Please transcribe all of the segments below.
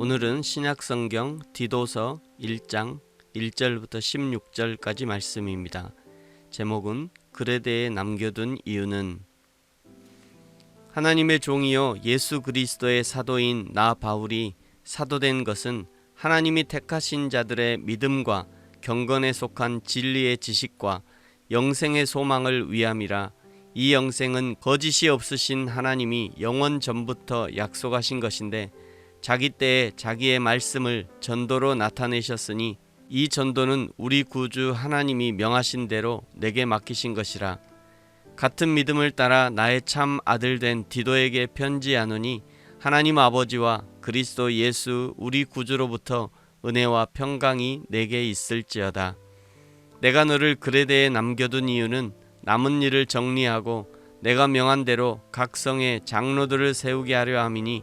오늘은 신약성경 디도서 1장 1절부터 16절까지 말씀입니다. 제목은 그레데에 남겨둔 이유는 하나님의 종이요 예수 그리스도의 사도인 나 바울이 사도된 것은 하나님이 택하신 자들의 믿음과 경건에 속한 진리의 지식과 영생의 소망을 위함이라 이 영생은 거짓이 없으신 하나님이 영원 전부터 약속하신 것인데 자기 때에 자기의 말씀을 전도로 나타내셨으니 이 전도는 우리 구주 하나님이 명하신 대로 내게 맡기신 것이라. 같은 믿음을 따라 나의 참 아들 된 디도에게 편지하노니 하나님 아버지와 그리스도 예수 우리 구주로부터 은혜와 평강이 내게 있을지어다. 내가 너를 그레데에 남겨둔 이유는 남은 일을 정리하고 내가 명한 대로 각 성에 장로들을 세우게 하려 함이니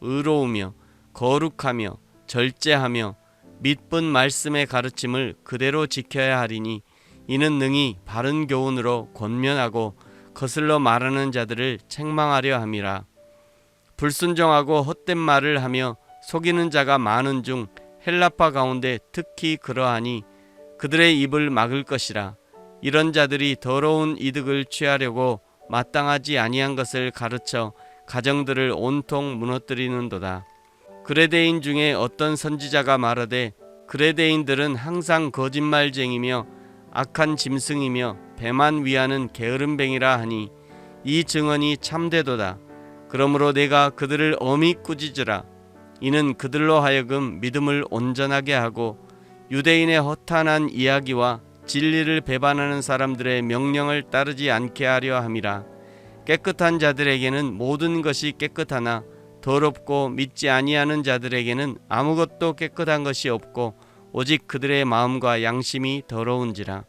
의로우며 거룩하며 절제하며 믿분 말씀의 가르침을 그대로 지켜야 하리니 이는 능히 바른 교훈으로 권면하고 거슬러 말하는 자들을 책망하려 함이라. 불순종하고 헛된 말을 하며 속이는 자가 많은 중 헬라파 가운데 특히 그러하니 그들의 입을 막을 것이라. 이런 자들이 더러운 이득을 취하려고 마땅하지 아니한 것을 가르쳐 가정들을 온통 무너뜨리는도다. 그레데인 중에 어떤 선지자가 말하되 그레데인들은 항상 거짓말쟁이며 악한 짐승이며 배만 위하는 게으름뱅이라 하니 이 증언이 참되도다. 그러므로 내가 그들을 엄히 꾸짖으라. 이는 그들로 하여금 믿음을 온전하게 하고 유대인의 허탄한 이야기와 진리를 배반하는 사람들의 명령을 따르지 않게 하려 함이라. 깨끗한 자들에게는 모든 것이 깨끗하나 더럽고 믿지 아니하는 자들에게는 아무것도 깨끗한 것이 없고 오직 그들의 마음과 양심이 더러운지라.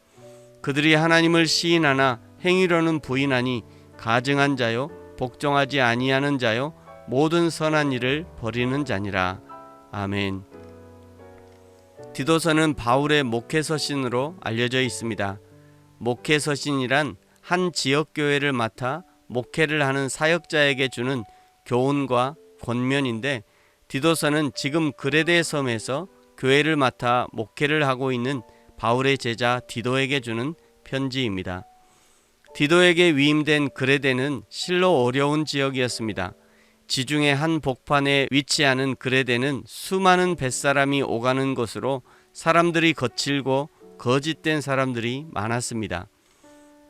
그들이 하나님을 시인하나 행위로는 부인하니 가증한 자요 복종하지 아니하는 자요 모든 선한 일을 버리는 자니라. 아멘. 디도서는 바울의 목회 서신으로 알려져 있습니다. 목회 서신이란 한 지역 교회를 맡아 목회를 하는 사역자에게 주는 교훈과 권면인데 디도서는 지금 그레데 섬에서 교회를 맡아 목회를 하고 있는 바울의 제자 디도에게 주는 편지입니다. 디도에게 위임된 그레데는 실로 어려운 지역이었습니다. 지중해 한 복판에 위치하는 그레데는 수많은 뱃사람이 오가는 곳으로 사람들이 거칠고 거짓된 사람들이 많았습니다.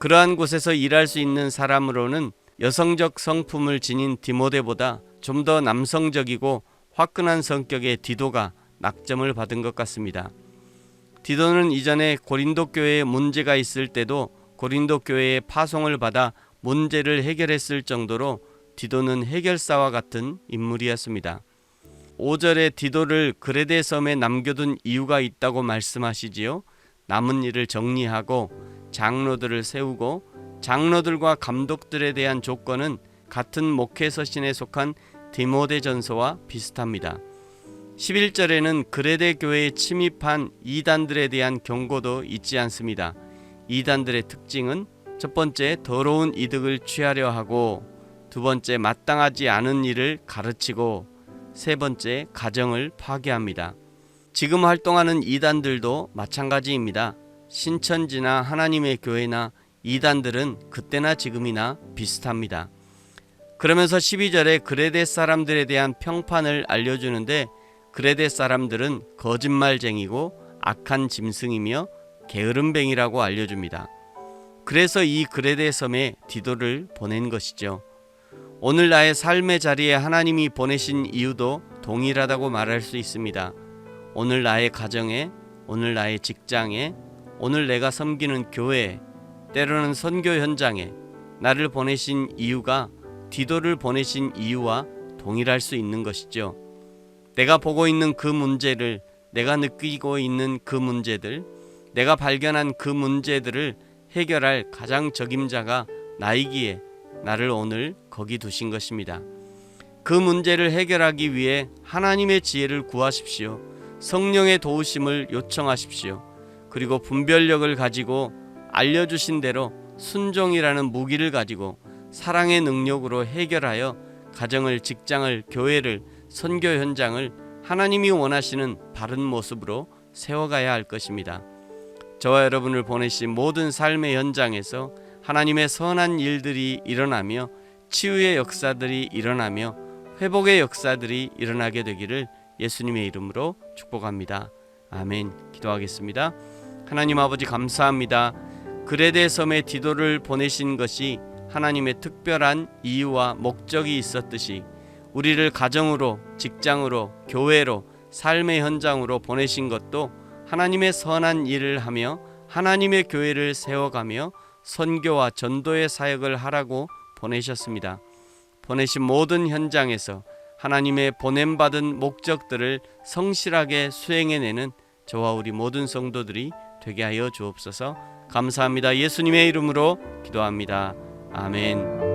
그러한 곳에서 일할 수 있는 사람으로는 여성적 성품을 지닌 디모데보다 좀 더 남성적이고 화끈한 성격의 디도가 낙점을 받은 것 같습니다. 디도는 이전에 고린도 교회에 문제가 있을 때도 고린도 교회에 파송을 받아 문제를 해결했을 정도로 디도는 해결사와 같은 인물이었습니다. 5절에 디도를 그레데 섬에 남겨둔 이유가 있다고 말씀하시지요. 남은 일을 정리하고 장로들을 세우고 장로들과 감독들에 대한 조건은 같은 목회 서신에 속한 디모데전서와 비슷합니다. 11절에는 그레데 교회에 침입한 이단들에 대한 경고도 잊지 않습니다. 이단들의 특징은 첫 번째 더러운 이득을 취하려 하고 두 번째 마땅하지 않은 일을 가르치고 세 번째 가정을 파괴합니다. 지금 활동하는 이단들도 마찬가지입니다. 신천지나 하나님의 교회나 이단들은 그때나 지금이나 비슷합니다. 그러면서 12절에 그레데 사람들에 대한 평판을 알려주는데 그레데 사람들은 거짓말쟁이고 악한 짐승이며 게으름뱅이라고 알려줍니다. 그래서 이 그레데 섬에 디도를 보낸 것이죠. 오늘 나의 삶의 자리에 하나님이 보내신 이유도 동일하다고 말할 수 있습니다. 오늘 나의 가정에, 오늘 나의 직장에, 오늘 내가 섬기는 교회에, 때로는 선교 현장에 나를 보내신 이유가 디도를 보내신 이유와 동일할 수 있는 것이죠. 내가 보고 있는 그 문제를 내가 느끼고 있는 그 문제들 내가 발견한 그 문제들을 해결할 가장 적임자가 나이기에 나를 오늘 거기 두신 것입니다. 그 문제를 해결하기 위해 하나님의 지혜를 구하십시오. 성령의 도우심을 요청하십시오. 그리고 분별력을 가지고 알려주신 대로 순종이라는 무기를 가지고 사랑의 능력으로 해결하여 가정을, 직장을, 교회를, 선교 현장을 하나님이 원하시는 바른 모습으로 세워가야 할 것입니다. 저와 여러분을 보내신 모든 삶의 현장에서 하나님의 선한 일들이 일어나며 치유의 역사들이 일어나며 회복의 역사들이 일어나게 되기를 예수님의 이름으로 축복합니다. 아멘. 기도하겠습니다. 하나님 아버지 감사합니다. 그레데 섬에 디도를 보내신 것이 하나님의 특별한 이유와 목적이 있었듯이 우리를 가정으로, 직장으로, 교회로, 삶의 현장으로 보내신 것도 하나님의 선한 일을 하며 하나님의 교회를 세워가며 선교와 전도의 사역을 하라고 보내셨습니다. 보내신 모든 현장에서 하나님의 보냄받은 목적들을 성실하게 수행해내는 저와 우리 모든 성도들이 되게 하여 주옵소서 감사합니다. 예수님의 이름으로 기도합니다. 아멘.